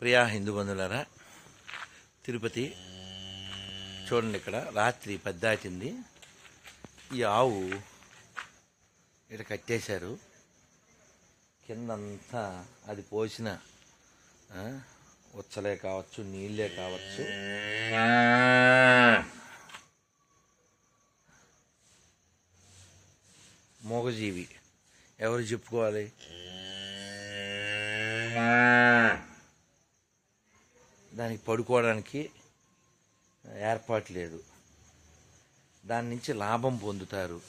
ప్రియా హిందూ బంధువులారా తిరుపతి చూడండి ఇక్కడ రాత్రి పద్దాటింది ఈ ఆవు ఇక్కడ కట్టేశారు. కిందంతా అది పోసిన ఉచ్చలే కావచ్చు నీళ్ళే కావచ్చు. మూగజీవి ఎవరు చెప్పుకోవాలి? దానికి పడుకోవడానికి ఏర్పాటు లేదు. దాని నుంచి లాభం పొందుతారు.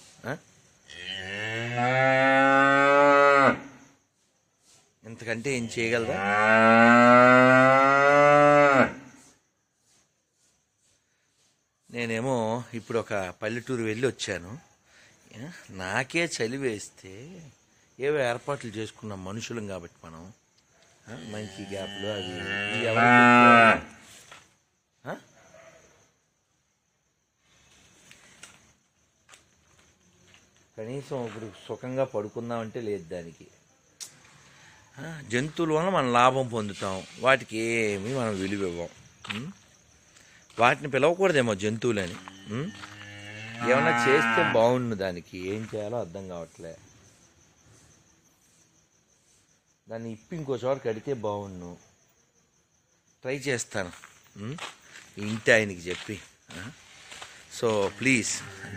ఇంతకంటే ఏం చేయగలరా? నేనేమో ఇప్పుడు ఒక పల్లెటూరు వెళ్ళి వచ్చాను. నాకే చలి వేస్తే ఏవో ఏర్పాట్లు చేసుకున్నాం మనుషులం కాబట్టి మనం. మంచి గ్యాప్లు అవి ఇవి ఎవరు చెప్పుకోవాలి? ఆ? కనీసం ఇప్పుడు సుఖంగా పడుకుందామంటే లేదు దానికి. జంతువుల వల్ల మనం లాభం పొందుతాం. వాటికి ఏమీ మనం విలువ ఇవ్వం. వాటిని పిలవకూడదేమో జంతువులని. ఏమన్నా చేస్తే బాగుండు దానికి. ఏం చేయాలో అర్థం కావట్లే. దాన్ని ఇప్పి ఇంకో చోట కడితే బాగుండు. ట్రై చేస్తాను. ఇంటి ఆయనకి చెప్పి. సో ప్లీజ్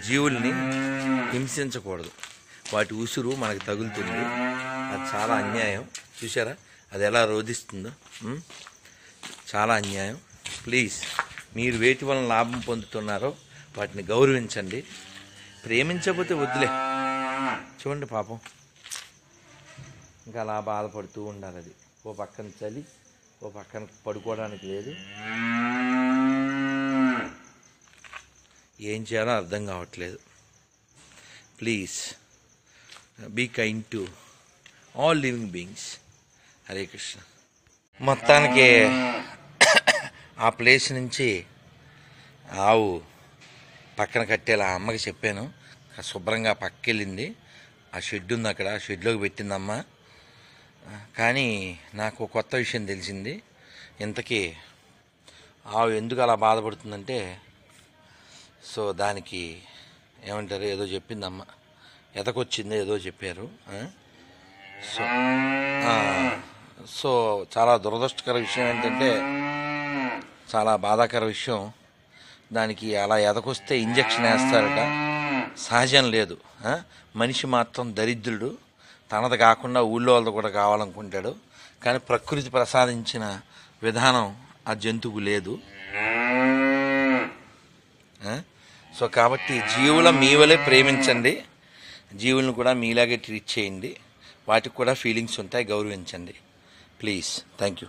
జీవుల్ని హింసించకూడదు. వాటి ఉసురు మనకు తగులుతుంది. అది చాలా అన్యాయం. చూసారా అది ఎలా రోధిస్తుందో? చాలా అన్యాయం. ప్లీజ్ మీరు వేటి వలన లాభం పొందుతున్నారో వాటిని గౌరవించండి. ప్రేమించకపోతే వద్దులే. చూడండి పాపం. ఇంకా అలా బాధపడుతూ ఉండాలి అది. ఓ పక్కన చలి ఓ పక్కన పడుకోవడానికి లేదు. ఏం చేయాలో అర్థం కావట్లేదు. Please be kind to all living beings Hare Krishna మొత్తానికి ఆ ప్లేస్ నుంచి ఆవు పక్కన కట్టేలా అమ్మకి చెప్పాను. శుభ్రంగా పక్కెళ్ళింది. ఆ షెడ్ ఉంది అక్కడ. ఆ షెడ్లోకి పెట్టిందమ్మ. కానీ నాకు కొత్త విషయం తెలిసింది. ఇంతకీ ఆవు ఎందుకు అలా బాధపడుతుందంటే సో దానికి ఏమంటారు? ఏదో చెప్పిందమ్మ. ఎతకొచ్చింది ఏదో చెప్పారు. సో సో చాలా దురదృష్టకర విషయం ఏంటంటే చాలా బాధాకర విషయం. దానికి అలా ఎదకొస్తే ఇంజక్షన్ వేస్తారట. సహజం లేదు. మనిషి మాత్రం దరిద్రుడు. తనది కాకుండా ఊళ్ళో వాళ్ళది కూడా కావాలనుకుంటాడు. కానీ ప్రకృతి ప్రసాదించిన విధానం ఆ జంతువు లేదు. సో కాబట్టి జీవుల మీ వలె ప్రేమించండి. జీవులను కూడా మీలాగే ట్రీట్ చేయండి. వాటికి కూడా ఫీలింగ్స్ ఉంటాయి. గౌరవించండి. Please thank you